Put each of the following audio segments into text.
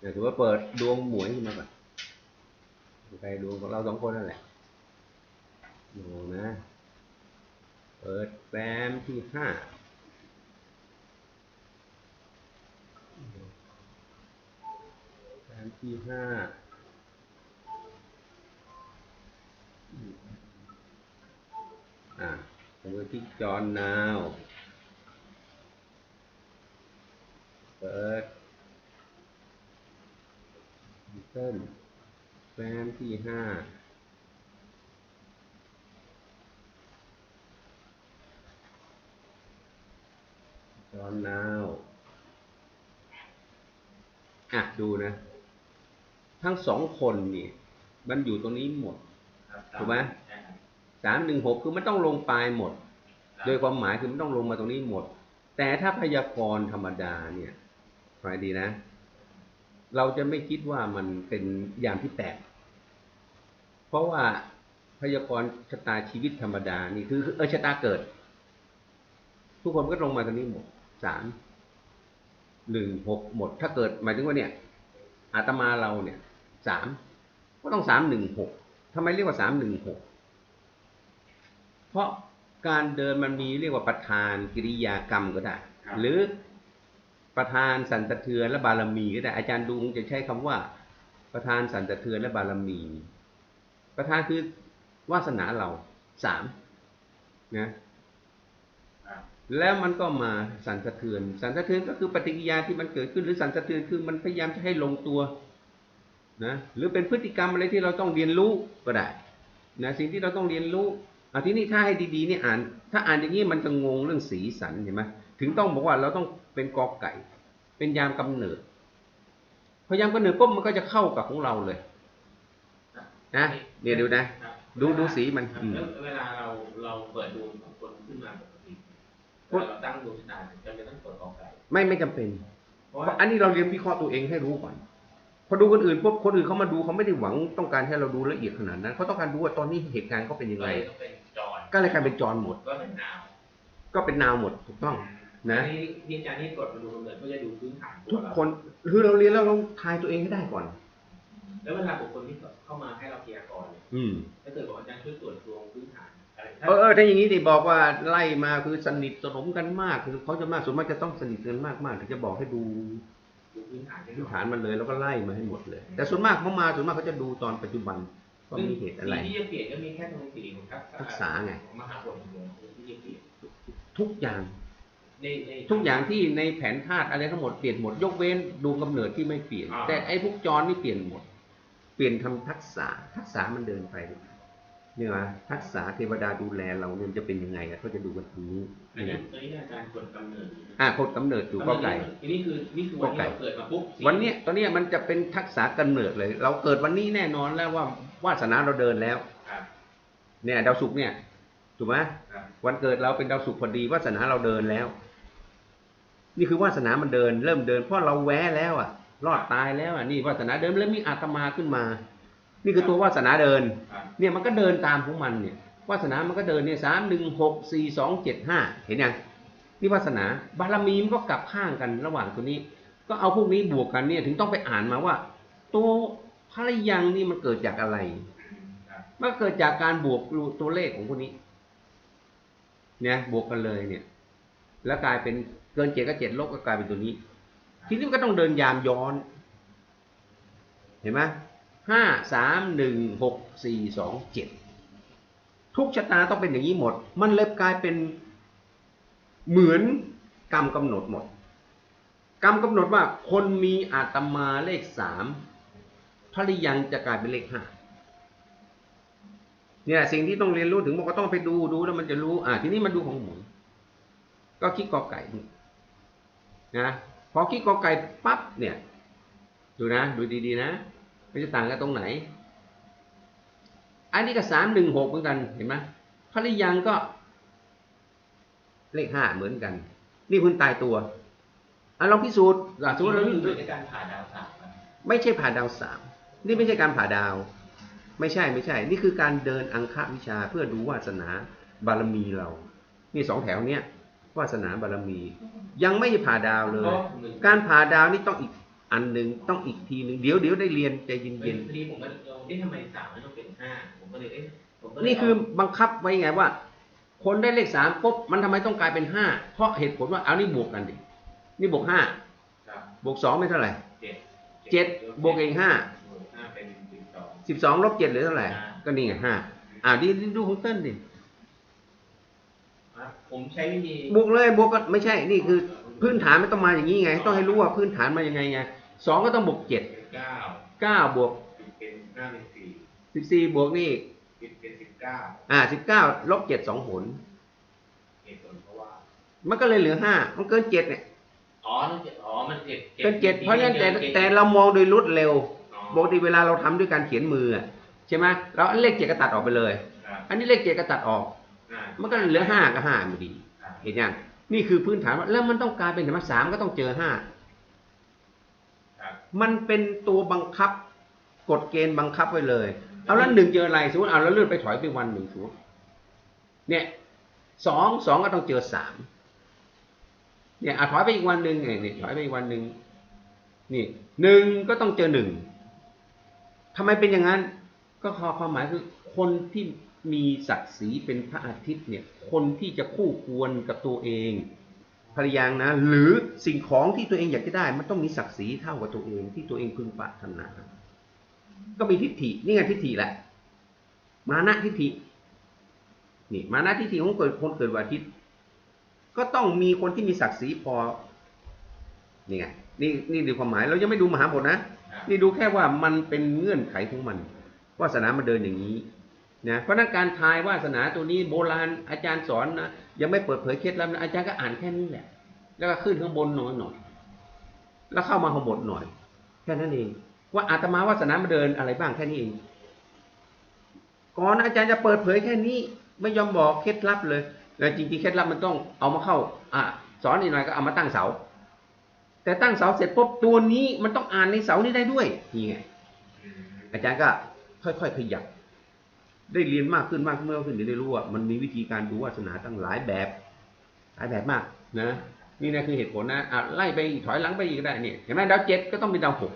เนี่ยถือว่าเปิดดวงหมวยขึ้นมาก่อนไปดวงของเราสองคนนั่นแหละดูนะ เปิดแฟ้มที่ห้าแฟ้มที่ห้าอะผมก็ที่จอนนาว เปิด เต้นแฟ้มที่ห้าจอนนาวอะดูนะ ทั้งสองคนนี่มันอยู่ตรงนี้หมดครับถูกไหมใช่ครับสามหนึ่งหกคือมันต้องลงปลายหมด โดยความหมายคือมันต้องลงมาตรงนี้หมด แต่ถ้าพยากรณ์ธรรมดาเนี่ยฟังให้ดีนะ เราจะไม่คิดว่ามันเป็นอย่างที่แปลกเพราะว่าพยากรณ์ชะตาชีวิตธรรมดานี่คือเออชะตาเกิด ทุกคนก็ลงมาตรงนี้หมดสามหนึ่งหกหมด ถ้าเกิดหมายถึงว่าเนี่ยอาตมาเราเนี่ยสามก็ต้องสามหนึ่งหกทำไมเรียกว่าสามหนึ่งหกเพราะการเดินมันมีเรียกว่าประธานกิริยากรรมก็ได้ หรือ ประธานสันตะเทือนและบารมี ก็ได้อาจารย์ดุงจะใช้คำว่า ประธานสันตะเทือนและบารมี ประธานคือวาสนาเราสามนะแล้วมันก็มาสันสะเทือน สันสะเทือนก็คือปฏิกิริยาที่มันเกิดขึ้นหรือสันสะเทือนคือมันพยายามจะให้ลงตัวนะหรือเป็นพฤติกรรมอะไรที่เราต้องเรียนรู้ก็ได้นะสิ่งที่เราต้องเรียนรู้อาทีนี้ถ้าให้ดีๆนี่อ่าน ถ้าอ่านอย่างนี้มันจะงงเรื่องสีสันเห็นไหม ถึงต้องบอกว่าเราต้องเป็นกอไก่ เป็นยามกำเนิด พอยามกำเนิดปุ๊บมันก็จะเข้ากับของเราเลยนะเดี๋ยวดูนะครับดูดูสีมันครับอืมแล้วเวลาเราเราเปิดดวงของคนขึ้นมาปกติเวลาเราตั้งดวงชะตาเนี่ยจำเป็นต้องเปิดกองไก่ ไม่ไม่จำเป็น เพราะเพว่าราะอันนี้เราเรียนวิเคราะห์ตัวเองให้รู้ก่อนพอดูคนอื่นปุ๊บคนอื่นเขามาดูเขาไม่ได้หวังต้องการให้เราดูละเอียดขนาดนั้นเขาต้องการดูว่าตอนนี้เหตุการณ์เขาเป็นยังก็ไงเลยต้องเป็นจรก็เลยกลายเป็นจรหมด ก็เป็นนาวก็เป็นนาวหมดถูกต้อง นะอันี่ที่อาจารย์นี่กดมาดูกำเนิดเพื่อจะดูพื้นฐานตัวทุกเราคนคือเราเรียนแล้วเราทายตัวเองให้ได้ก่อน แล้วเวลาบุคคลที่เข้ามาให้เราพยากรณ์เนี่ยอืมถ้าเกิดบอกอาจารย์ช่วยตรวจดวงพื้นฐานอะไรถ้าเออเออถ้าอย่างนี้ดิบอกว่าไล่มาคือสนิทสนมกันมากคือเขาจะมากส่วนมากจะต้องสนิทกันมากมากถึงจะบอกให้ดูดูพื้นฐานให้หพื้น่นอยฐานมันเลยแล้วก็ไล่มาให้หมดเลย แต่ส่วนมากเขามาส่วนมากเขาจะดูตอนปัจจุบันว่ามีเหตุอะไรสิ่งที่จะเปลี่ยนก็มีแค่ตรงสีของทักษะทักษะไงของมหาบทอย่างเดียวที่จะเปลี่ยนทุกอย่าง ในใน ทุกอย่างที่ในแผนธาตุอะไรทั้งหมดเปลี่ยนหมด ยกเว้นดวงกำเนิดที่ไม่เปลี่ยน อ่า แต่ไอ้พวกจรนี่เปลี่ยนหมด เปลี่ยนทำทักษะทักษะมันเดินไปเนี่ยว่าทักษะเทวดาดูแลเราเนี่ยมันจะเป็นยังไงอะเขาจะดูกันตรงนี้อันนี้นะอันนี้อาจารย์กดกำเนิดอ่าโคตรกำเนิดอยู่ก็ไก่ อันนี้คือนี่คือวันที่เราเกิดมาปุ๊บวันเนี้ยตอนเนี้ยมันจะเป็นทักษะกำเนิดเลย เราเกิดวันนี้แน่นอนแล้วว่าวาสนาเราเดินแล้ว ครับเนี่ยดาวศุกร์เนี่ยถูกไหมครับวันเกิดเราเป็นดาวศุกร์พอดีวาสนาเราเดินแล้ว นี่คือวาสนามันเดิน เริ่มเดินเพราะเราแว้แล้วอะ รอดตายแล้วอะนี่วาสนาเดินแล้วมีอาตมาขึ้นมา นี่คือตัววาสนาเดิน เนี่ยมันก็เดินตามของมันเนี่ยวาสนามันก็เดินเนี่ยสามหนึ่งหกสี่สองเจ็ดห้าเห็นยังนี่วาสนาบารมีมันก็กลับข้างกันระหว่างตัวนี้ ก็เอาพวกนี้บวกกันเนี่ยถึงต้องไปอ่านมาว่า ตัวพระยังนี่มันเกิดจากอะไรบมันเกิดจากการบวกตัวเลขของพวกนี้ เนี่ยบวกกันเลยเนี่ย แล้วกลายเป็น เกินเจ็ดก็เจ็ดลบก็กลายเป็นตัวนี้ ทีนี้มันก็ต้องเดินยามย้อน เห็นไหมห้าสามหนึ่งหกสี่สองเจ็ดทุกชะตาต้องเป็นอย่างนี้หมด มันเลยกลายเป็นเหมือนกรรมกำหนดหมด กรรมกำหนดว่าคนมีอาตมาเลขสามภริยังจะกลายเป็นเลขห้าเนี่ยสิ่งที่ต้องเรียนรู้ถึงบอกว่าต้องไปดูดูแล้วมันจะรู้ อ่าทีนี้มาดูของหมุนก็คิดกอไก่ นี่นะพอคิดกอไก่ปั๊บเนี่ย ดูนะ ดูดีๆนะ มันจะต่างกันตรงไหน อันนี้ก็สามหนึ่งหกเหมือนกันเห็นไหมภริยังก็ เลขห้าเหมือนกัน นี่คุณตายตัวอะลองพิสูจน์อะสมมติเรานี่คือการผ่าดาวสามครับไม่ใช่ผ่าดาวสามนี่ไม่ใช่การผ่าดาว ไม่ใช่ไม่ใช่ นี่คือการเดินอังควิชาเพื่อดูวาสนาบารมีเรา นี่สองแถวเนี้ย วาสนาบารมี ยังไม่ผ่าดาวเลย การผ่าดาวนี่ต้องอีกอันหนึ่งต้องอีกทีหนึ่งเดี๋ยวเดี๋ยวได้เรียนใจเย็เย็นพอดีผมก็ลองเอ๊ะทำไมสามมันต้องเป็นห้าผมก็เลยเอ๊ะผมก็เลยๆนี่คือบังคับไว้ไงว่า คนได้เลขสามปุ๊บมันทำไมต้องกลายเป็นห้าเพราะเหตุผลว่าเอานี่บวกกันดินี่บวกห้าครับบวกสองเป็นเท่าไหร่เจ็ดเจ็ดบวกเองห้าบวกห้าเป็นสิบสองสิบสองลบเจ็ดเหลือเท่าไหร่ห้าก็นี่ไงห้าอ่าดีดีดูของเต้นดิครับ ผมใช้วิธีบวกเลยบวกก็ไม่ใช่นี่คือพื้นฐานไม่ต้องมาอย่างนี้ไง ต้องให้รู้ว่าพื้นฐานมายังไงไงสองก็ต้องบวกเจ็ดเป็นเก้าเก้าบวกเป็นห้าเป็นสี่สิบสี่บวกนี่เป็นเป็นสิบเก้าอ่าสิบเก้าลบเจ็ดสองหนเหตุผลเพราะว่า มันก็เลยเหลือห้ามันเกินเจ็ดเนี่ยอ๋อนั่นเจ็ดอ๋อมันเจ็ดเกินเจ็ดเพราะฉะนั้นแต่จ็ดแต่เรามองโดยรวดเร็วอ๋อปกติเวลาเราทำด้วยการเขียนมืออะใช่ไหมเราอันเลขเจ็ดก็ตัดออกไปเลยครับอันนี้เลขเจ็ดก็ตัดออกอ่า มันก็เหลือห้าก็ห้าอยู่ดีครับเห็นยังนี่คือพื้นฐานว่าแล้วมันต้องกลายเป็นธรรมสามก็ต้องเจอห้าครับมันเป็นตัวบังคับกฎเกณฑ์บังคับไว้เลย เอาแล้วหนึ่งเจออะไรสมมติเอาแล้วเลื่อนไปถอยไปวันหนึ่งสมมติเนี่ยสองสองก็ต้องเจอสามเนี่ยอะถอยไปอีกวันหนึ่งเนี่ยเนี่ยถอยไปอีกวันหนึ่งนี่หนึ่งก็ต้องเจอหนึ่งทำไมเป็นอย่างนั้น ก็ขอความหมายคือคนที่ มีศักดิ์ศรีเป็นพระอาทิตย์เนี่ยคนที่จะคู่ควรกับตัวเองภรรยางนะ หรือสิ่งของที่ตัวเองอยากจะได้ มันต้องมีศักดิ์ศรีเท่ากับตัวเอง ที่ตัวเองพึงปรารถนา ก็มีทิฏฐินี่ไงทิฏฐิแหละ มานะทิฏฐินี่มานะทิฏฐิของเกิดคนเกิดวันอาทิตย์ก็ต้องมีคนที่มีศักดิ์ศรีพอนี่ไงนี่นี่ดูความหมายเรายังไม่ดูมหาบทนะ นี่ดูแค่ว่ามันเป็นเงื่อนไขของมันวาสนามันเดินอย่างนี้ นะเพราะนั้นการทายวาสนาตัวนี้โบราณอาจารย์สอนนะยังไม่เปิดเผยเคล็ดลับนะอาจารย์ก็อ่านแค่นี้แหละ แล้วก็ขึ้นข้างบนหน่อยหน่อยแล้วเข้ามาข้างบนหน่อย แค่นั้นเอง ว่าอาตมาวาสนามาเดินอะไรบ้างแค่นี้เองก่อนอาจารย์จะเปิดเผยแค่นี้ ไม่ยอมบอกเคล็ดลับเลยแต่จริงๆเคล็ดลับมันต้องเอามาเข้า อะสอนอีกหน่อยก็เอามาตั้งเสา แต่ตั้งเสาเสร็จปุ๊บตัวนี้มันต้องอ่านในเสานี้ได้ด้วยนี่ไงอาจารย์ก็ค่อยๆขยับ ได้เรียนมากขึ้นมากขึ้นมากขึ้นเดี๋ยวได้รู้ว่ามันมีวิธีการดูวาสนาตั้งหลายแบบ หลายแบบมากนะ นี่นะคือเหตุผลนะอะไล่ไปถอยหลังไปอีกก็ได้เนี่ยเห็นไหมดาวเจ็ดก็ต้องเป็นดาวหก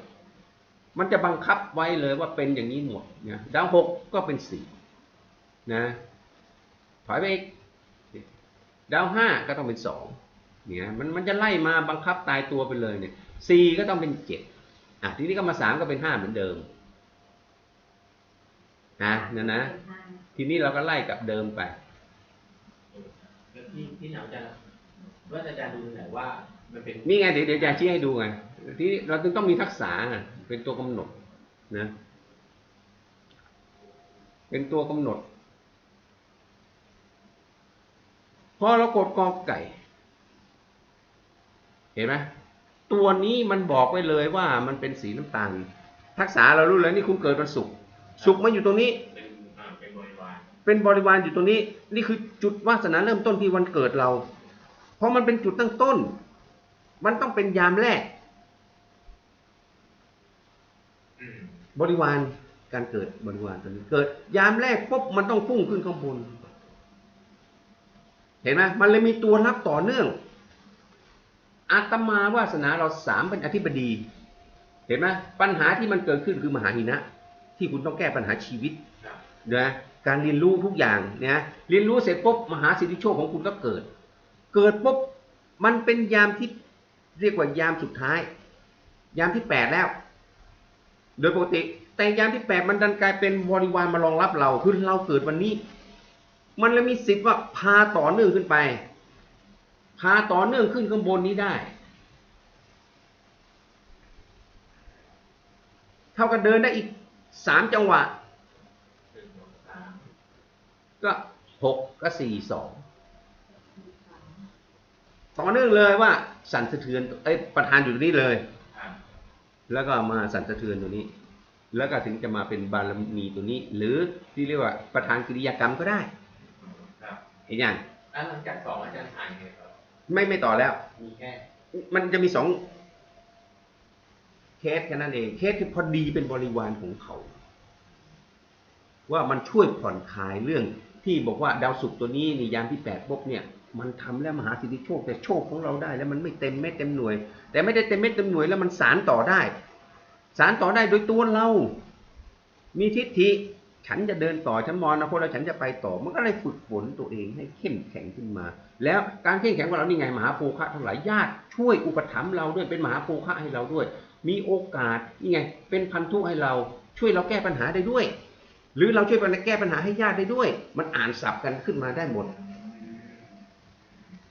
มันจะบังคับไว้เลยว่าเป็นอย่างนี้หมดนะดาวหกก็เป็นสี่นะ ถอยไปอีกดาวห้าก็ต้องเป็นสองเนี่ยมันมันจะไล่มาบังคับตายตัวไปเลยเนี่ยสี่ก็ต้องเป็นเจ็ดอะทีนี้ก็มาสามก็เป็นห้าเหมือนเดิม นะนะนะ ทีนี้เราก็ไล่กับเดิมไปแล้วที่ที่หนาวจะว่าอาจารย์ดูตรงไหนว่ามันเป็นนี่ไงเดี๋ยวเดี๋ยวจะชี้ให้ดูไงที่เราจึงต้องมีทักษะไงเป็นตัวกำหนดนะ เป็นตัวกำหนดพอเรากดกอไก่ เห็นไหมตัวนี้มันบอกไว้เลยว่ามันเป็นสีน้ำตาลทักษะเรารู้เลยนี่คุณเกิดวันศุกร์ ศุกมาอยู่ตรงนี้ เป็นบริวารอยู่ตรงนี้ นี่คือจุดวาสนาเริ่มต้นที่วันเกิดเรา เพราะมันเป็นจุดตั้งต้น มันต้องเป็นยามแรก บริวารการเกิดบริวารตัวนี้เกิด ยามแรกปุ๊บมันต้องพุ่งขึ้นข้างบนเห็นไหมมันเลยมีตัวรับต่อเนื่องอาตมาวาสนาเราสามเป็นอธิบดี เห็นไหมปัญหาที่มันเกิดขึ้นคือมหาหินะ ที่คุณต้องแก้ปัญหาชีวิตครับนะการเรียนรู้ทุกอย่างนะเรียนรู้เสร็จปุ๊บมหาสิทธิโชคของคุณก็เกิด เกิดปุ๊บมันเป็นยามที่เรียกว่ายามสุดท้าย ยามที่แปดแล้ว โดยปกติ แต่ยามที่แปดมันดันกลายเป็นบริวารมารองรับเราคือเราเกิดวันนี้ มันเลยมีสิทธิ์ว่าพาต่อเนื่องขึ้นไป พาต่อเนื่องขึ้นข้างบนนี้ได้ เท่ากับเดินได้อีก สามจังหวะหนึ่งสองสามก็หกก็สี่สองต่อเนื่องเลยว่า สั่นสะเทือนเอ้ยประธานอยู่ตรงนี้เลยครับแล้วก็มาสั่นสะเทือนตัวนี้ แล้วก็ถึงจะมาเป็นบารมีตัวนี้ หรือที่เรียกว่าประธานกิริยากรรมก็ได้ครับเห็นยังแล้วหลังจากสองอาจารย์อ่านไงครับไม่ไม่ต่อแล้ว มีแค่ มันจะมีสอง เคสแค่นั้นเอง เคสที่พอดีเป็นบริวารของเขา ว่ามันช่วยผ่อนคลายเรื่องที่บอกว่าดาวศุกร์ตัวนี้ในยามที่แปดปุ๊บเนี่ยมันทำแล้วมหาสิทธิโชคแต่โชคของเราได้ แล้วมันไม่เต็มเม็ดเต็มหน่วย แต่ไม่ได้เต็มเม็ดเต็มหน่วยแล้วมันสารต่อได้ สารต่อได้โดยตัวเรา มีทิฏฐิฉันจะเดินต่อฉันมองอนะคนแล้วฉันจะไปต่อมันก็เลยฝึกฝนตัวเองให้เข้มแข็งขึ้นมา แล้วการเข้มแข็งของเรานี่ไงมหาโภคะทั้งหลายญาติช่วยอุปถัมภ์เราด้วยเป็นมหาโภคะให้เราด้วย มีโอกาสนี่ไงเป็นพันธุให้เราช่วยเราแก้ปัญหาได้ด้วย หรือเราช่วยแก้ปัญหาให้ญาติได้ด้วย มันอ่านสับกันขึ้นมาได้หมด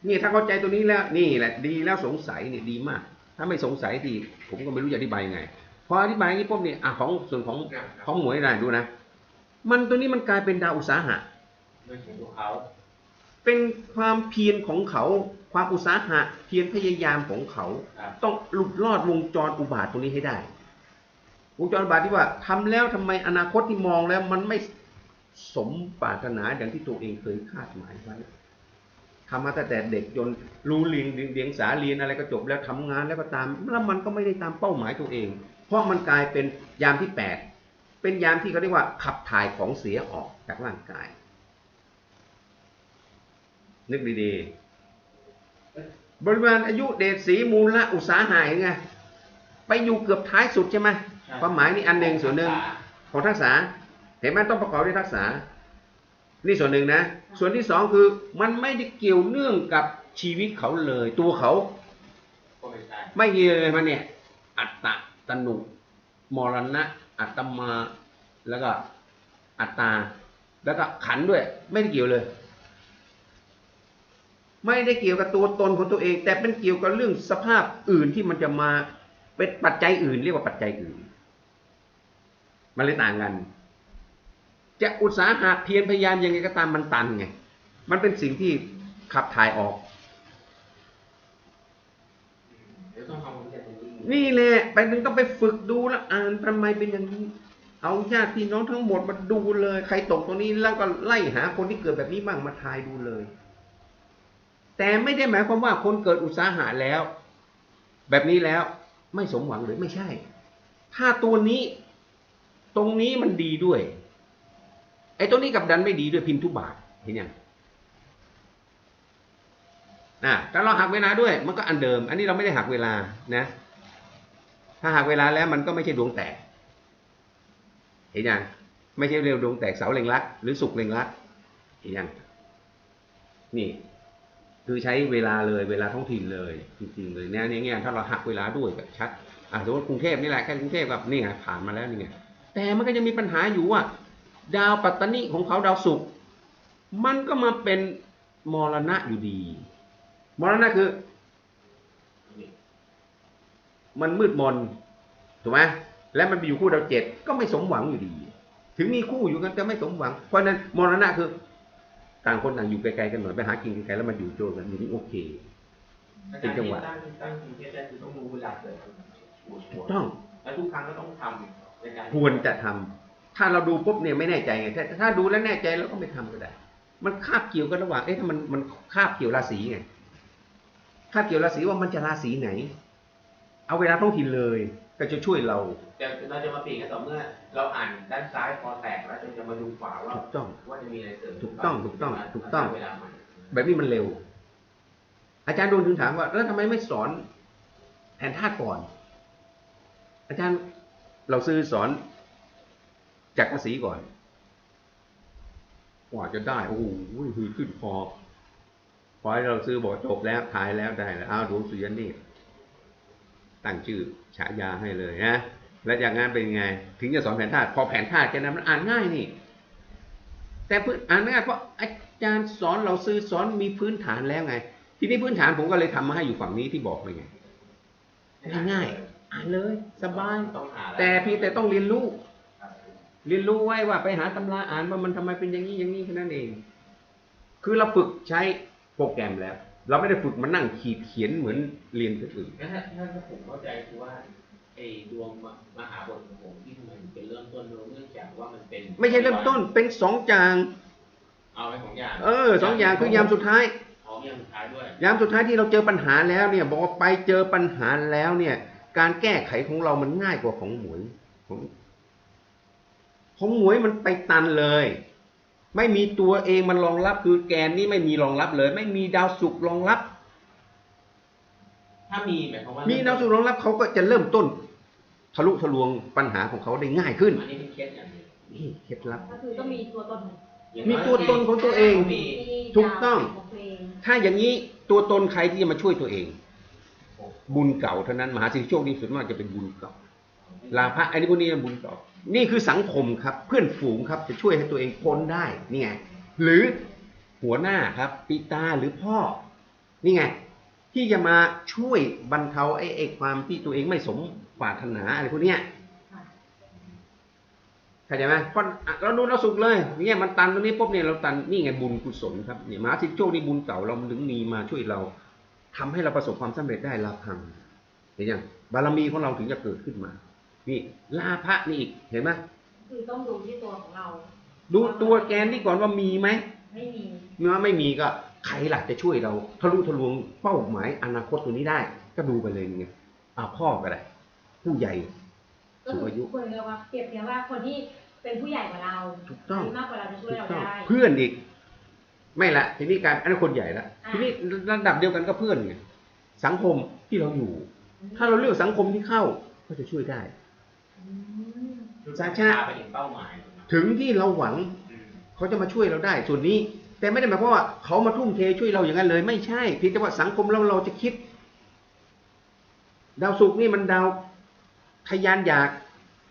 นี่ถ้าเข้าใจตัวนี้แล้วนี่แหละดีแล้วสงสัยเนี่ยดีมาก ถ้าไม่สงสัยดี ผมก็ไม่รู้จะอธิบายยังไง พออธิบายอย่างนี้ปุ๊บเนี่ยอะของส่วนของของหมวยได้ดูนะ มันตัวนี้มันกลายเป็นดาวอุตสาหะด้วยของพวกเขาเป็นความเพียรของเขา ความอุตสาหะเพียรพยายามของเขาครับต้องหลุดรอดวงจรอุบาทตรงนี้ให้ได้ วงจรอุบาทที่ว่าทำแล้วทำไมอนาคตที่มองแล้วมันไม่สมปรารถนาอย่างที่ตัวเองเคยคาดหมายไว้ทำมาตั้งแต่เด็กจนรู้เรียนเรียงสาเรียนอะไรก็จบแล้วทำงานแล้วก็ตามแล้วมันก็ไม่ได้ตามเป้าหมายตัวเอง เพราะมันกลายเป็นยามที่แปดเป็นยามที่เขาเรียกว่าขับถ่ายของเสียออกจากร่างกาย นึกดีๆ บริเวณอายุเดชสีมูลละอุตสาหะไงไปอยู่เกือบท้ายสุดใช่ไหมใช่ความหมายนี่อันหนึ่งส่วนหนึ่งของทักษะเห็นไหมต้องประกอบด้วยทักษะนี่ส่วนหนึ่งนะ ส่วนที่สองคือมันไม่ได้เกี่ยวเนื่องกับชีวิตเขาเลย ตัวเขาก็ไม่ใช่ไม่เกี่ยวเลยมันเนี่ย อัตตะตนุมรณะ อัตมาแล้วก็อัตตา แล้วก็ขันธ์ด้วย ไม่ได้เกี่ยวเลย ไม่ได้เกี่ยวกับตัวตนของตัวเอง แต่เป็นเกี่ยวกับเรื่องสภาพอื่นที่มันจะมาเป็นปัจจัยอื่น เรียกว่าปัจจัยอื่น มันเลยต่างกัน จะอุตสาหะเพียรพยายามยังไงก็ตามมันตันไงมันเป็นสิ่งที่ขับถ่ายออก นี้นี่แหละไปถึงต้องไปฝึกดูแล้วอ่านทำไมเป็นอย่างนี้ เอาญาติพี่น้องทั้งหมดมาดูเลย ใครตกตรงนี้แล้วก็ไล่หาคนที่เกิดแบบนี้บ้างมาทายดูเลย แต่ไม่ได้หมายความว่าคนเกิดอุตสาหะแล้ว แบบนี้แล้วไม่สมหวังหรือไม่ใช่ ถ้าตัวนี้ตรงนี้มันดีด้วย ไอ้ตัวนี้กับดันไม่ดีด้วยพินทุบาทเห็นยังอะถ้าเราหักเวลาด้วยมันก็อันเดิม อันนี้เราไม่ได้หักเวลานะ ถ้าหักเวลาแล้วมันก็ไม่ใช่ดวงแตก เห็นยังไม่ใช่เร็วดวงแตกเสาเล็งรักหรือสุกเล็งรักเห็นยังนี่ คือใช้เวลาเลยเวลาท้องถิ่นเลยจริงๆเลยเนี่ยเนี่ยเนี่ยถ้าเราหักเวลาด้วยแบบชัดอะสมมติกรุงเทพนี่แหละแค่กรุงเทพกับนี่ไงผ่านมาแล้วนี่ไงแต่มันก็จะมีปัญหาอยู่ว่า ดาวปัตตานีของเขาดาวศุกร์มันก็มาเป็นมรณะอยู่ดี มรณะคือ มันมืดมนถูกไหมและมันไปอยู่คู่ดาวเจ็ดก็ไม่สมหวังอยู่ดี ถึงมีคู่อยู่กันแต่ไม่สมหวัง เพราะนั้นมรณะคือ ต่างคนต่างอยู่ไกลๆกันหน่อยไปหากินไกลๆแล้วมาอยู่โจรกันอยู่นี่โอเคเป็นจังหวะตั้งตั้งกรุงเทพได้คือต้องรู้เวลาเกิดชัวร์ถูกต้องๆแล้วทุกครั้งก็ต้องทำในการควรจะทำถ้าเราดูปุ๊บเนี่ยไม่แน่ใจไงถ้าถ้าดูแล้วแน่ใจเราก็ไม่ทำก็ได้ มันคาบเกี่ยวกันระหว่างเอ๊ะถ้ามันมันคาบเกี่ยวราศีไงคาบเกี่ยวราศีว่ามันจะราศีไหน เอาเวลาท้องถิ่นเลย ก็จะช่วยเราแต่เราจะมาเปลี่ยนกันต่อเมื่อ เราอ่านด้านซ้ายพอแตกแล้วเราจะมาดูขวาว่าถูกต้องว่าจะมีอะไรเสริมถูกต้องถูกต้อง ถูกต้อง เวลาใหม่แบบนี้มันเร็ว อาจารย์โดนถึงถามว่า แล้วทำไมไม่สอนแผนธาตุก่อน อาจารย์เราซื้อสอนจากราศีก่อนกว่าจะได้ โอ้โหหือขึ้นคอพอให้เราซื้อบอกจบแล้วทายแล้วได้แล้วอ้าวดวงสุริยนี่ตั้งชื่อฉายาให้เลยนะ แล้วจากนั้นเป็นไง ถึงจะสอนแผนธาตุพอแผนธาตุแค่นั้นมันอ่านง่ายนี่ แต่พื้นอ่านง่ายเพราะอาจารย์สอนเราซื้อสอนมีพื้นฐานแล้วไง ทีนี้พื้นฐานผมก็เลยทำมาให้อยู่ฝั่งนี้ที่บอกไปไงง่ายๆอ่านเลยสบายต้องหาล้วแต่เพียงแต่ต้องเรียนรู้ครับเรียนรู้ไว้ว่าไปหาตำราอ่านว่ามันทำไมเป็นอย่างนี้อย่างนี้แค่นั้นเอง คือเราฝึกใช้โปรแกรมแล้ว เราไม่ได้ฝึกมานั่งขีดเขียนเหมือนเรียนคนอื่นงั้นถ้าถ้าผมเข้าใจคือว่า ไอ้ดวงมมหาบทของผมที่มันเป็นเริ่มต้นเนื่องจากว่ามันเป็นไม่ใช่เริ่มต้นเป็นสองจาง เอาไปของอย่างเออสองอย่างคือยามสุดท้ายของอย่างสุดท้ายด้วยยามสุดท้ายที่เราเจอปัญหาแล้วเนี่ย บอกว่าไปเจอปัญหาแล้วเนี่ย การแก้ไขของเรามันง่ายกว่าของหมวยของของหมวยมันไปตันเลย ไม่มีตัวเองมันรองรับคือแกนนี่ไม่มีรองรับเลย ไม่มีดาวศุกร์รองรับ ถ้ามีหมายความว่ามีมีดาวศุกร์รองรับเขาก็จะเริ่มต้น ทะลุทะลวงปัญหาของเขาได้ง่ายขึ้นอันนี้เป็นเคสอย่างหนึงนี่เคล็ดลับ ก็คือต้องมีตัวตนมีตัวตนของตัวเอง มีมีถูกต้อง ดาวของตัวเองถ้าอย่างนี้ตัวตนใครที่จะมาช่วยตัวเอง บุญเก่าเท่านั้นมหาสิทธิโชคดีสุดมากจะเป็นบุญเก่าลาภะอันนี้พวกนี้บุญเก่านี่คือสังคมครับเพื่อนฝูงครับจะช่วยให้ตัวเองพ้นได้นี่ไงหรือหัวหน้าครับปิตาหรือพ่อ นี่ไง ที่จะมาช่วยบรรเทาไอ้ไอ้ความที่ตัวเองไม่สม ปรารถนาอะไรพวกเนี้ยค่ะเข้าใจไหมเพราะอะเราดูเราสุขเลยเนี่ยมันตันตรงนี้ปุ๊บเนี่ยเราตันนี่ไงบุญกุศลครับเนี่ยมหาสิทธิโชคนี่บุญเก่าเรามันถึงมีมาช่วยเราทำให้เราประสบความสำเร็จได้ลาพังเห็นยังบารมีของเราถึงจะเกิดขึ้นมา นี่ลาภะนี่อีกเห็นไหมคือต้องดูที่ตัวของเรา ดูตัวแกนนี่ก่อนว่ามีไหมไม่มีเมื่อไม่มีก็ใครหลักจะช่วยเราทะลุทะลวงเป้าหมายอนาคตตัวนี้ได้ ก็ดูไปเลยไงอ่าพ่อก็ได้ ผู้ใหญ่ ก็สูคืงอายุ คนเรียกว่าเปรียบเทียบว่าคนที่เป็นผู้ใหญ่กว่าเราถูกต้องมากกว่าเราจะช่วยถูกเราต้องได้ เพื่อนอีก ไม่ละทีนี้การอันนั้นคนใหญ่ละอ่า ทีนี้ระดับเดียวกันก็เพื่อนไงสังคมที่เราอยู่ ถ้าเราเลือกสังคมที่เข้าก็จะช่วยได้ อืมสาชาพไปถึงเป้าหมายถึงที่เราหวังอืมเขาจะมาช่วยเราได้ส่วนนี้ แต่ไม่ได้หมายความว่าเขามาทุ่มเทช่วยเราอย่างนั้นเลย ไม่ใช่เพียงแต่ว่าสังคมเราเราจะคิด ดาวศุกร์นี่มันดาว ทยานอยาก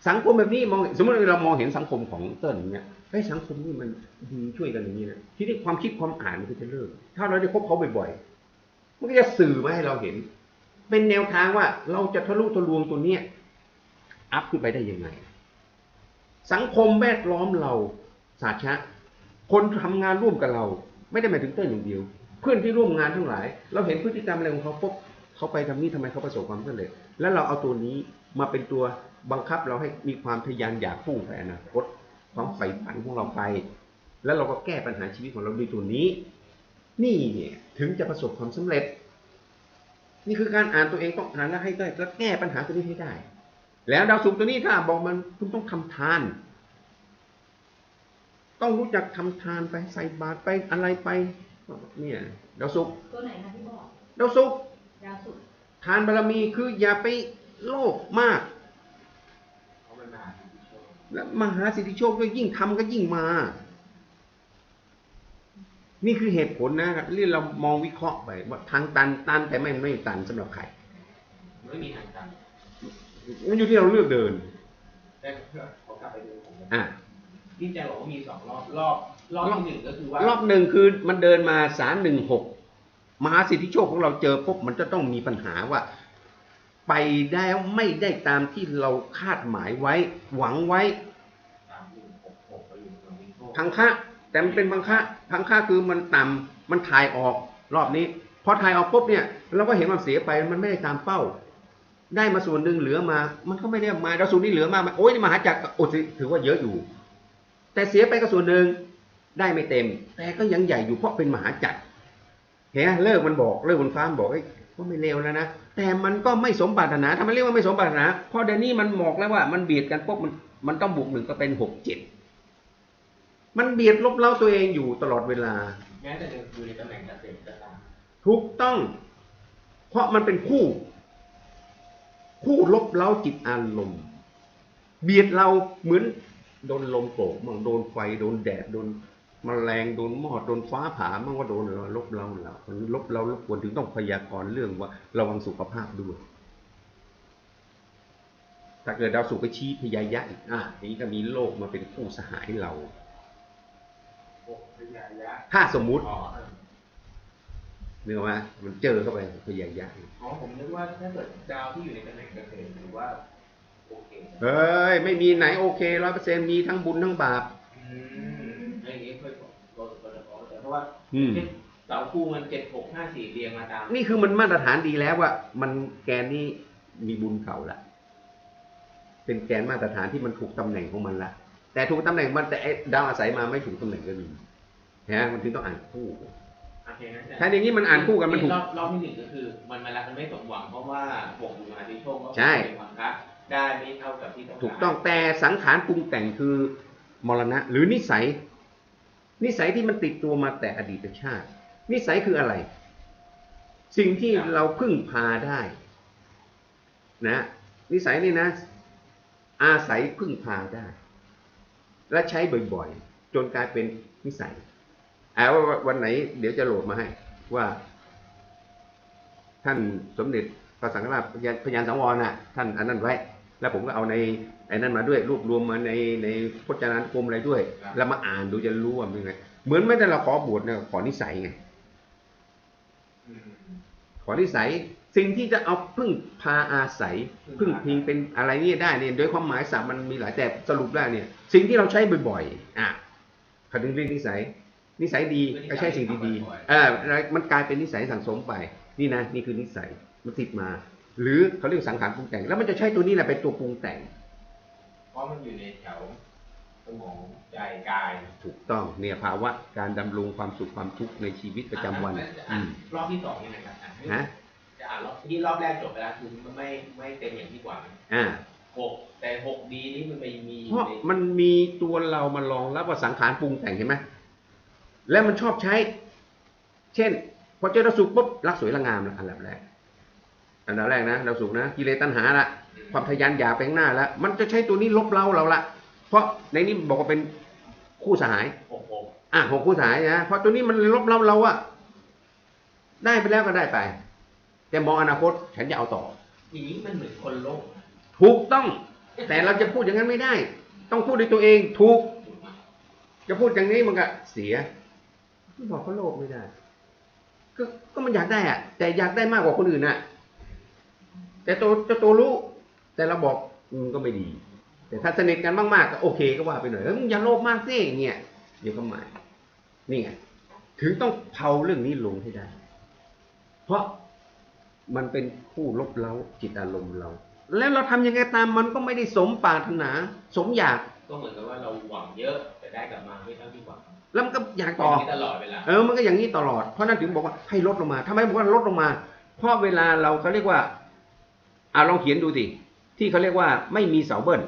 สังคมแบบนี้มองสมมติเรามองเห็นสังคมของเติ้ลอย่างเงี้ยเฮ้ยสังคมนี่มันดีช่วยกันอย่างนี้นะทีนี้ความคิดความอ่านมันก็จะเลิกถ้าเราได้พบเขาบ่อยๆมันก็จะสื่อมาให้เราเห็น เป็นแนวทางว่าเราจะทะลุทะลวงตัวเนี้ยอัพขึ้นไปได้ยังไง สังคมแวดล้อมเราสาชะ คนทำงานร่วมกับเรา ไม่ได้หมายถึงเต้นอย่างเดียว เพื่อนที่ร่วมงานทั้งหลาย เราเห็นพฤติกรรมอะไรของเขาปุ๊บเขาไปทำนี่ทำไมเขาประสบความสำเร็จ แล้วเราเอาตัวนี้ มาเป็นตัวบังคับเราให้มีความทะยานอยากพุ่งไปอนาคตความใฝ่ฝันของเราไป แล้วเราก็แก้ปัญหาชีวิตของเราด้วยตัวนี้ นี่เนี่ยถึงจะประสบความสำเร็จ นี่คือการอ่านตัวเองต้องอ่านแล้วให้ได้แล้วแก้ปัญหาตัวนี้ให้ได้ แล้วดาวศุกร์ตัวนี้ถ้าบอกมันคุณต้องทำทาน ต้องรู้จักทำทานไปใส่บาตรไปอะไรไปเนี่ยดาวศุกร์ตัวไหนนะที่บอกดาวศุกร์ดาวศุกร์ทานบารมีคืออย่าไป โลภมากเพราะมันมาถึงโชคและมหาสิทธิโชคก็ยิ่งทำก็ยิ่งมา นี่คือเหตุผลนะครับที่เรามองวิเคราะห์ไปว่าทางตันตันแต่ไม่ไม่ตันสำหรับใครไม่มีทางตันมันอยู่ที่เราเลือกเดินแต่ขอกลับไปดูผมอะที่อาจารย์บอกว่ามีสองรอบรอบรอบที่หนึ่งก็คือว่ารอบหนึ่งคือมันเดินมาสารหนึ่งหกมหาสิทธิโชคของเราเจอปุ๊บมันจะต้องมีปัญหาว่า ไปได้ไม่ได้ตามที่เราคาดหมายไว้ หวังไว้ พังค่าแต่มันเป็นพังค่าพังค่าคือมันต่ำมันถ่ายออกรอบนี้ พอถ่ายออกปุ๊บเนี่ย เราก็เห็นมันเสียไปมันไม่ได้ตามเป้า ได้มาส่วนหนึ่งเหลือมา มันก็ไม่ได้มาเราส่วนนี้เหลือมาโอ้ยนี่มหาจักรโอ้ถือว่าเยอะอยู่ แต่เสียไปก็ส่วนหนึ่งได้ไม่เต็ม แต่ก็ยังใหญ่อยู่เพราะเป็นมหาจักรเห็นเลิกมันบอกเลิกมันฟ้ามบอกเอ้ยก็ไม่เลวแล้วนะ แต่มันก็ไม่สมปรารถนาทำไมเรียกว่าไม่สมปรารถนาเพราะเดี๋ยวนี้มันบอกแล้วว่ามันเบียดกันปุ๊บมันมันต้องบวกหนึ่งก็เป็นหกเจ็ดมันเบียดลบเล้าตัวเองอยู่ตลอดเวลา แม้แต่เดิมอยู่ในตำแหน่งเกษตรก็ตามถูกต้อง เพราะมันเป็นคู่ คู่ลบเล้าจิตอารมณ์ เบียดเราเหมือนโดนลมโกรกมั่งโดนไฟโดนแดดโดน มแมลงโดนมอดโดนฟ้าผ่ามั่งว่าโดนลบเราแล้วมันลบเราลบควรถึงต้องพยากรณ์เรื่องว่าระวังสุขภาพด้วยถ้าเกิดดาวสุขไปชี้พยายะอีกอะทีนี้ก็มีโลกมาเป็นคู่สหายเราหกพยายะถ้าสมมุติอ๋อเออเนื้อว่ามันเจอเข้าไปพยายะอีกอ๋อผมนึกว่าถ้าเกิดดาวที่อยู่ในตำแหน่งเกษตรถือว่าโอเคเฮ้ยไม่มีไหนโอเคร้อยเปอร์เซ็นมีทั้งบุญทั้งบาปอืม ไอ้นี้เคยบอกก็ก็เลยบอกแต่เพราะว่าอืม เสาคู่มันเจ็ดหกห้าสี่เรียงมาตาม นี่คือมันมาตรฐานดีแล้วว่า มันแกนนี่มีบุญเก่าละ เป็นแกนมาตรฐานที่มันถูกตำแหน่งของมันละ แต่ถูกตำแหน่งมันแต่ไอ้ดาวอาศัยมาไม่ถูกตำแหน่งก็มีนะมันถึงต้องอ่านคู่โอเคนะถ้าอย่างนี้มันอ่านคู่กันมันถูก รอบรอบที่หนึ่งก็คือ มันมาแล้วมันไม่สมหวังเพราะว่าบวกอยู่มาที่โชคก็ใช่ เป็นหวังครับได้ไม่เท่ากับที่ต้องการถูกต้องแต่สังขารปรุงแต่งคือมรณะ หรือนิสัย นิสัยที่มันติดตัวมาแต่อดีตชาติ นิสัยคืออะไร สิ่งที่เราพึ่งพาได้ นะ นิสัยนี่นะ อาศัยพึ่งพาได้ และใช้บ่อยๆ จนกลายเป็นนิสัยเอาว่าวันไหน เดี๋ยวจะโหลดมาให้ ว่า ท่านสมเด็จพระสังฆราชพญาพญานสังวรน่ะ ท่านอันนั้นไว้ แล้วผมก็เอาในไอ้นั้นมาด้วยรวบรวมมาในในพจนานุกรมอะไรด้วย แล้วมาอ่านดูจะรู้ว่ามันยังไงเหมือนไม่ได้เราขอบวชเนี่ยขอนิสัยไงอืมขอนิสัยสิ่งที่จะเอาพึ่งพาอาศัย พึ่งพิงเป็นอะไรนี่ได้เนี่ยโดยความหมายศัพท์มันมีหลายแต่สรุปได้เนี่ย สิ่งที่เราใช้บ่อยๆอะเขาถึงเรียกนิสัย นิสัยดีก็ใช้สิ่งดีๆเออมันกลายเป็นนิสัยสังสมไป นี่นะนี่คือนิสัยมันติดมา หรือเขาเรียกสังขารปรุงแต่ง แล้วมันจะใช้ตัวนี้แหละเป็นตัวปรุงแต่ง เพราะมันอยู่ในแถวสมองใจกายถูกต้องเนี่ยภาวะการดำรงความสุขความทุกข์ในชีวิตประจำวันอะอืมรอบที่สองยังไงครับอะฮะจะอ่านรอบที่รอบแรกจบไปแล้วคือมันไม่ไม่เต็มอย่างที่หวังอ่า หกแต่หกดีนี่มันไปมีอเพยู่ราะในมันมีตัวเรามารองรับว่าสังขารปรุงแต่งเห็นไหมแล้วมันชอบใช้ เช่น พอเจอเราสุขปุ๊บรักสวยรักงามละอันดับแรก อันดับแรกนะเราสุขนะกิเลสตัณหาละความทะยานอยากไปข้างหน้าแล้วมันจะใช้ตัวนี้ลบเราเราละเพราะในนี้บอกว่าเป็นคู่สหายหกหกอะหกคู่สหายนะเพราะตัวนี้มันลบเราเราอะได้ไปแล้วก็ได้ไป แต่มองอนาคตฉันจะเอาต่ออย่างนี้มันเหมือนคนโลกถูกต้อง แต่เราจะพูดอย่างนั้นไม่ได้ ต้องพูดด้วยตัวเองถูกถูกไหมจะพูดอย่างนี้มันก็เสียบอกเขาโลภไม่ได้ ก็ก็มันอยากได้อะแต่อยากได้มากกว่าคนอื่นน่ะ แต่ตัวเจ้าตัวรู้ แต่เราบอกอืมก็ไม่ดี แต่ถ้าสนิทกันมากๆก็โอเคก็ว่าไปหน่อยเออมึงอย่าโลภมากสิอย่างเงี้ยเดี๋ยวก็หมายนี่ไงถึงต้องเผาเรื่องนี้ลงให้ได้ เพราะมันเป็นคู่ลบเล้าจิตอารมณ์เรา แล้วเราทำยังไงตามมันก็ไม่ได้สมปรารถนา สมอยากก็เหมือนกับว่าเราหวังเยอะแต่ได้กลับมาไม่เท่าที่หวังแล้วมันก็อยากต่ต่ออตลอดเวลาเออมันก็อย่างนี้ตลอดเพราะนั้นถึงบอกว่าให้ลดลงมาทำไมบอกว่าลดลงมา เพราะเวลาเราเขาเรียกว่า อ่าลองเขียนดูสิที่เขาเรียกว่าไม่มีเสาเบิ้ล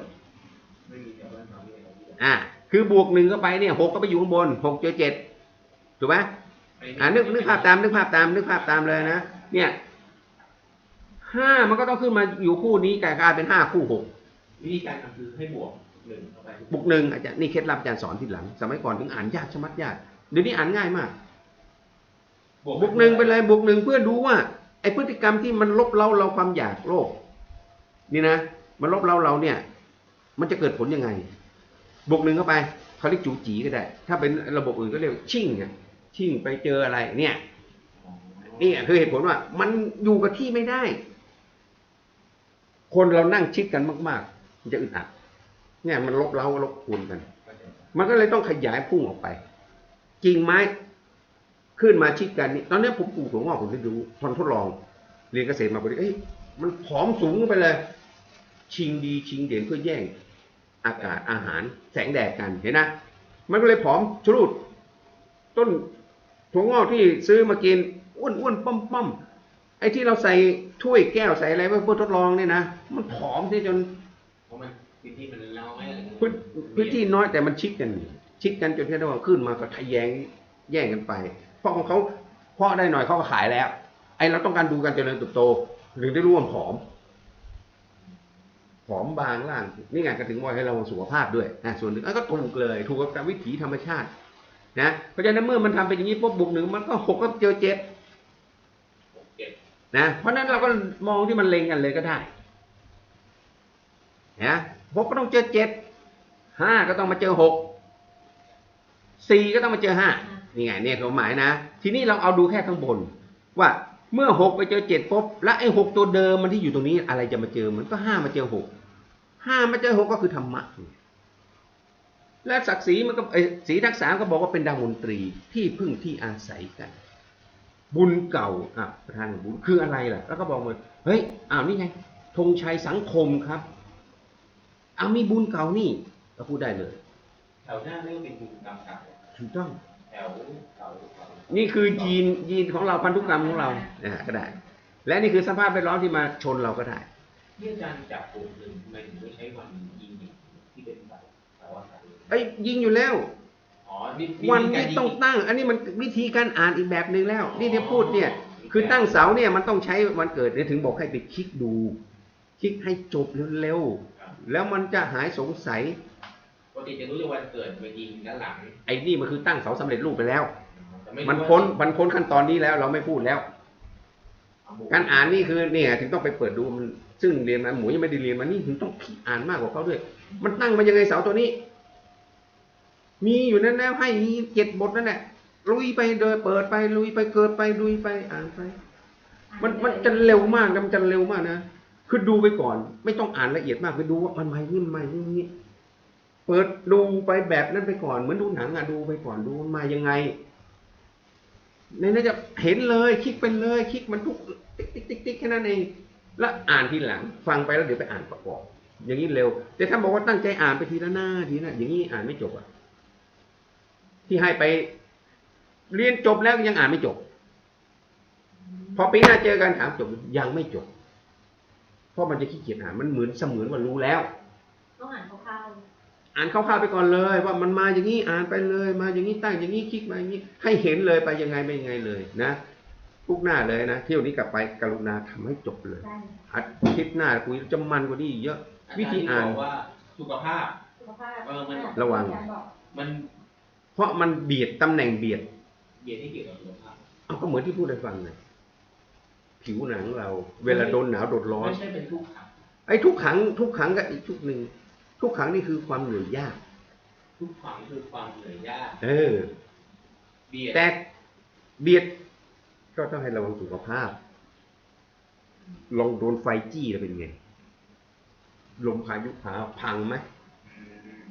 ไม่มีแต่ว่าทำไม่ได้อ่าคือบวกหนึ่งเข้าไปเนี่ยหกก็ไปอยู่ข้างบนหกเจอเจ็ดถูกไหมอ่านึกนึกภาพตามนึกภาพตามนึกภาพตามเลยนะเนี่ยห้ามันก็ต้องขึ้นมาอยู่คู่นี้กลายเป็นห้าคู่หกวิธีการทำคือให้บวกหนึ่งเข้าไปบวกหนึ่งอาจารย์นี่เคล็ดลับอาจารย์สอนทีหลัง สมัยก่อนถึงอ่านยากชะมัดยากเดี๋ยวนี้อ่านง่ายมากบวกหนึ่งไปเลยบวกหนึ่งเพื่อดูว่า ไอ้พฤติกรรมที่มันลบเราเราความอยากโลภนี่นะ มันลบเราเราเนี่ย มันจะเกิดผลยังไง บวกหนึ่งเข้าไปเขาเรียกจูจีก็ได้ ถ้าเป็นระบบอื่นก็เรียกชิ่งอะชิ่งไปเจออะไร เนี่ยนี่คือเหตุผลว่า มันอยู่กับที่ไม่ได้ คนเรานั่งชิดกันมาก ๆ มันจะอึดอัดเนี่ยมันลบเราลบคูณกัน มันก็เลยต้องขยายพุ่งออกไปกิ่งไม้ ขึ้นมาชิดกันนี่ตอนนี้ผมปลูกถั่วงอกผมได้ดูทนทดลอง เรียนเกษตรมาพอดีเอ้ยมันผอมสูงไปเลย ชิงดีชิงเด่นเพื่อแย่ง อากาศอาหารแสงแดดกันเห็นนะมันก็เลยผอมชรุดต้นถั่วงอกที่ซื้อมากินอ้วนอ้วนป้อมป้อมไอ้ที่เราใส่ถ้วยแก้วใส่อะไรไว้เพื่อทดลองเนี่ยนะมันผอมที่จนเพราะมันพื้นที่มันน้อยพื้นพื้นที่น้อยแต่มันชิดกัน ชิดกันจนที่ว่าขึ้นมาก็ทะแยงแย่งกันไปเพ ราะของเขาเพาะได้หน่อยเขาก็ขายแล้ว ไอเราต้องการดูการเจริญเติบโต หรือได้ร่วมผอมผอมบางล่างนี่ไงก็ถึงว่าให้เราสุขภาพด้วยนะส่วนหนึ่งเอ้ยก็ถูกเลย ถูกกับวิถีธรรมชาตินะเพราะฉะนั้นเมื่อมันทำเป็นอย่างนี้ปุ๊บบุกหนึ่งมันก็หกก็เจอเจ็ดหกเจ็ดนะเพราะฉะนั้นเราก็มองที่มันเลงกันเลยก็ได้นะหกก็ต้องเจอเจ็ดห้าก็ต้องมาเจอหกสี่ก็ต้องมาเจอห้า นี่ไงเนี่ยความหมายนะ ทีนี้เราเอาดูแค่ข้างบน ว่าเมื่อหกไปเจอเจ็ดปุ๊บแล้วไอ้หกตัวเดิมมันที่อยู่ตรงนี้อะไรจะมาเจอมันก็ห้ามาเจอหกห้ามาเจอหกก็คือธรรมะและศักดิ์ศรีมันก็เอ้ยศรีทักษาก็บอกว่าเป็นดาวมนตรีที่พึ่งที่อาศัยกัน บุญเก่าอะประธานบุญคืออะไรล่ะ แล้วก็บอกมาเฮ้ยอ้าวนี่ไงธงชัยสังคมครับอ้าวมีบุญเก่านี่ก็พูดได้เลยแถวหน้าเรียกว่าเป็นบุญกรรมเก่าถูกต้อง แถวเก่าเก่านี่คือยีนยีนของเราพันธุกรรมของเราอ่าก็ได้ และนี่คือสภาพแวดล้อมที่มาชนเราก็ได้ที่อาจารย์จับกลุ่มหนึ่งทำไมถึงไม่ใช้วันยิงที่เป็นเสาเสาอากาศไอ้ยยิงอยู่แล้วอ๋อวิธีวันการนี้ยิงต้องตั้ง อันนี้มันวิธีการอ่านอีกแบบหนึ่งแล้ว นี่ที่พูดเนี่ย คือตั้งเสาเนี่ยมันต้องใช้วันเกิดเนี่ยถึงบอกให้ไปคลิกดู คลิกให้จบเร็วๆแล้วมันจะหายสงสัย ปกติจะรู้เลยวันเกิดไปยิงด้านหลังไอ้นี่มันคือตั้งเสาสำเร็จรูปไปแล้ว แต่ไรู้มันว่าพ้นมันพ้นขั้นตอนนี้แล้ว เราไม่พูดแล้ว การอ่านนี่คือเนี่ย ถึงต้องไปเปิดดูมันซึ่งเรียนมาหมูยังไม่ได้เรียนมานี่ถึงต้องคลิกอ่านมากกว่าเขาด้วย มันตั้งมายังไงเสาตัวนี้ มีอยู่นั่นแล้วให้มีเจ็ดบทนั่นแหละลุยไปเดินเปิดไปลุยไปเกิดไปลุยไปอ่านไป มันมันจะเร็วมากนะมันจะเร็วมากนะคือดูไปก่อน ไม่ต้องอ่านละเอียดมากไปดูว่ามันมาอย่างนี้มันมาอย่างนี้ เปิดดูไปแบบนั้นไปก่อนเหมือนดูหนังอะดูไปก่อนดูมายังไงในนั้นจะเห็นเลยคลิกไปเลยคลิกมันทุกติ๊กติ๊กติ๊กติ๊กแค่นั้นเองแล้วอ่านทีหลัง ฟังไปแล้วเดี๋ยวไปอ่านประกอบ อย่างนี้เร็ว แต่ถ้าบอกว่าตั้งใจอ่านไปทีละหน้าทีละอย่างนี้อ่านไม่จบอะ ที่ให้ไป เรียนจบแล้วยังอ่านไม่จบ พอปีหน้าเจอกันถามจบยังไม่จบ เพราะมันจะขี้เกียจอ่านมันเหมือนเสมือนว่ารู้แล้ว ต้องอ่านคร่าว อ่านคร่าวๆไปก่อนเลย ว่ามันมาอย่างนี้อ่านไปเลย มาอย่างนี้ตั้งอย่างนี้คลิกมาอย่างนี้ให้เห็นเลยไปยังไงไม่ยังไงเลยนะทุกหน้าเลยนะเที่ยวนี้กลับไปกรุณาทำให้จบเลยๆได้อาทิตย์หน้าคุยจะมันกว่านี้อีกเยอะ วิธีอ่านจรย์ที่บอกว่าสุขภาพสุขภาพเออมันอ่ระวังอาจารย์บอกมันเพราะมันเบียดตำแหน่งเบียด เบียดที่เกี่ยวกับสุขภาพเอาก็เหมือนที่พูดให้ฟังเลยผิวหนังเรา เวลาโดนหนาวโดนร้อนไม่ใช่เป็นทุกขังไอ้ทุกขังทุกขังก็อีกทุกหนึ่ง ทุกขังนี่คือความเหนื่อยยาก ทุกขังคือความเหนื่อยยาก เออ เบียดแต่เบียดก็ต้องให้ระวังสุขภาพ ลองโดนไฟจี้แล้วเป็นไง ลมพายุพาพังไหม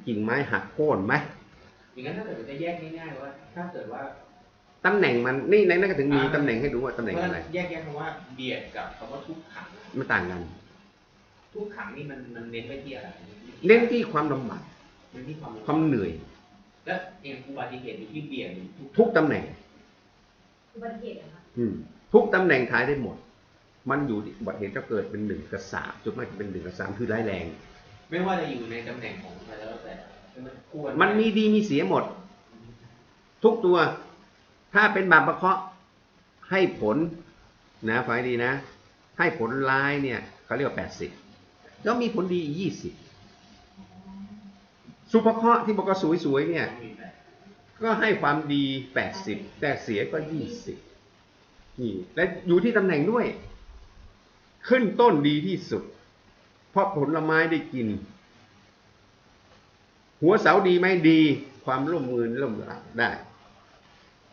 กิ่งไม้หักโค่นไหมอย่างนั้นถ้าเกิดมันจะแยกง่ายๆว่า ถ้าเกิดว่าตำแหน่งมันนี่ในนั้นก็ถึงมีตำแหน่งให้ดูว่าตำแหน่งเพราะอะไรแยกแยะคำว่าเบียดกับคำว่าทุกขังมันต่างกัน ทุกขังนี่มันมันเน้นไปที่อะไรเน้นที่ความลำบากเน้นที่ความความเหนื่อย และเองอุบัติเหตุอยู่ที่เบียดหรือทุกทุกตำแหน่งอุบัติเหตุอะค่ะอืมทุกตำแหน่งทายได้หมด มันอยู่ที่อุบัติเหตุจะเกิดเป็นหนึ่งกับสามจุดมากจะเป็นหนึ่งกับสามคือร้ายแรง ไม่ว่าจะอยู่ในตำแหน่งของใครแล้วแต่มันควรมันมีดีมีเสียหมด ทุกตัว ถ้าเป็นบาปประเคราะห์ให้ผลนะฟังให้ดีนะ ให้ผลร้ายเนี่ยเขาเรียกว่าแปดสิบ แล้วมีผลดียี่สิบสุภเคราะห์ที่บอกว่าสวยๆเนี่ย ก็ให้ความดีแปดสิบแต่เสียก็ยี่สิบนี่และอยู่ที่ตำแหน่งด้วย ขึ้นต้นดีที่สุด เพราะผลไม้ได้กิน หัวเสาดีไหมดีความร่มมือร่มหลับได้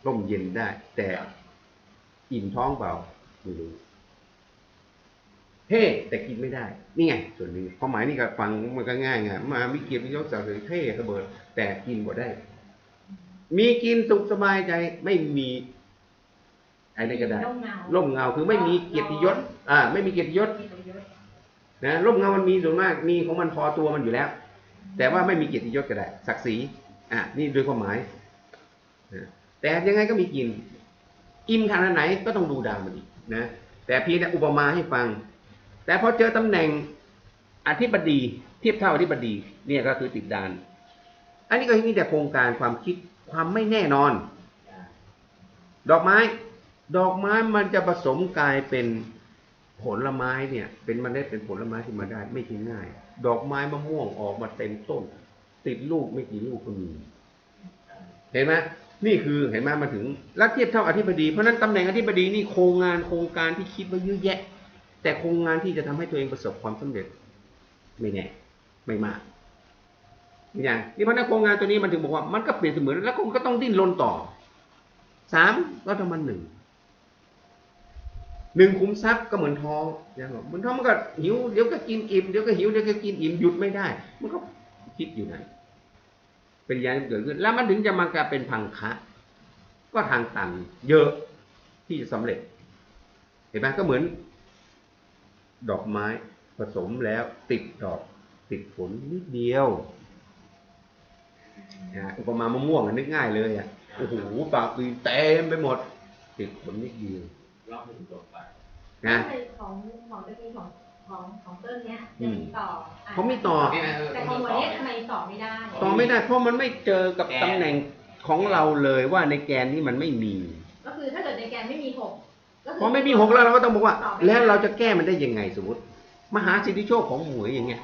ร่มเย็นได้ แต่อิ่มท้องเปล่าไม่รู้ เท่แต่กินไม่ได้ นี่ไง ส่วนหนึ่งความหมายนี่ก็ฟังมันก็ง่ายไงมามีเกียรติมียศศักดิ์ศรีเท่ระเบิด แต่กินบ่ได้ มีกินสุขสบายใจไม่มีอะไรก็ได้ร่มเงาร่มเงาคือไม่มีเกียรติยศอ่าไม่มีเกียรติยศเกียรติยศนะร่มเงามันมีส่วนมากมีของมันพอตัวมันอยู่แล้ว แต่ว่าไม่มีเกียรติยศก็ได้ศักดิ์ศรีอะนี่โดยความหมายนะแต่ยังไงก็มีกิน อิ่มขนาดไหนก็ต้องดูดาวมันอีกนะแต่เพียงแต่อุปมาให้ฟัง แต่พอเจอตำแหน่งอธิบดีเทียบเท่าอธิบดีเนี่ยก็คือติดดาน อันนี้ก็มีแต่โครงการความคิดความไม่แน่นอน ดอกไม้ ดอกไม้มันจะผสมกลายเป็นผลไม้เนี่ย เป็นมันได้เป็นผลไม้ที่มาได้ไม่ใช่ง่าย ดอกไม้มะม่วงออกมาเต็มต้น ติดลูกไม่กี่ลูกก็มีเห็นไหมนี่คือเห็นไหมมาถึงแล้วเทียบเท่าอธิบดีเพราะฉะนั้นตำแหน่งอธิบดีนี่โครงงานโครงการที่คิดไว้เยอะแยะ แต่โครงงานที่จะทำให้ตัวเองประสบความสำเร็จไม่แน่ไม่มากอย่างนี่เพราะฉะนั้นโครงงานตัวนี้มันถึงบอกว่ามันก็เปลี่ยนเสมือนแล้วคุณก็ต้องดิ้นรนต่อสามก็ต้องมันหนึ่งหนึ่งคุ้มทรัพย์ก็เหมือนท้องอย่างบอกเหมือนท้องมันก็หิวเดี๋ยวก็กินอิ่มเดี๋ยวก็หิวเดี๋ยวก็กินอิ่มหยุดไม่ได้ มันก็คิดอยู่ไหน เป็นยาที่เกิดขึ้นแล้วมันถึงจะมากลายเป็นพังคะก็ทางตันเยอะที่จะสำเร็จ เห็นไหมก็เหมือน ดอกไม้ผสมแล้วติดดอกติดผลนิดเดียวนะอุปมามะม่วงอะนึกง่ายเลยอะโอ้โหปากปีเต็มไปหมด ติดผลนิดเดียวรอบหนึ่งจบไปนะทำไมของของเมื่อกี้ของของของเติ้ลเนี้ยอืจะมมีต่ออะเขามีต่อเนี่ยเออแต่ของวันนี้ทำไมต่อไม่ได้ ต่อไม่ได้เพราะมันไม่เจอกับตำแหน่งของเราเลยว่าในแกนนี้มันไม่มี ก็คือถ้าเกิดในแกนไม่มีหกก็คื พอไม่มีหกแล้วเราก็ต้องบอกว่า แล้วเราจะแก้มันได้ยังไงสมมติ มหาสิทธิโชคของหมวยอย่างเงี้ย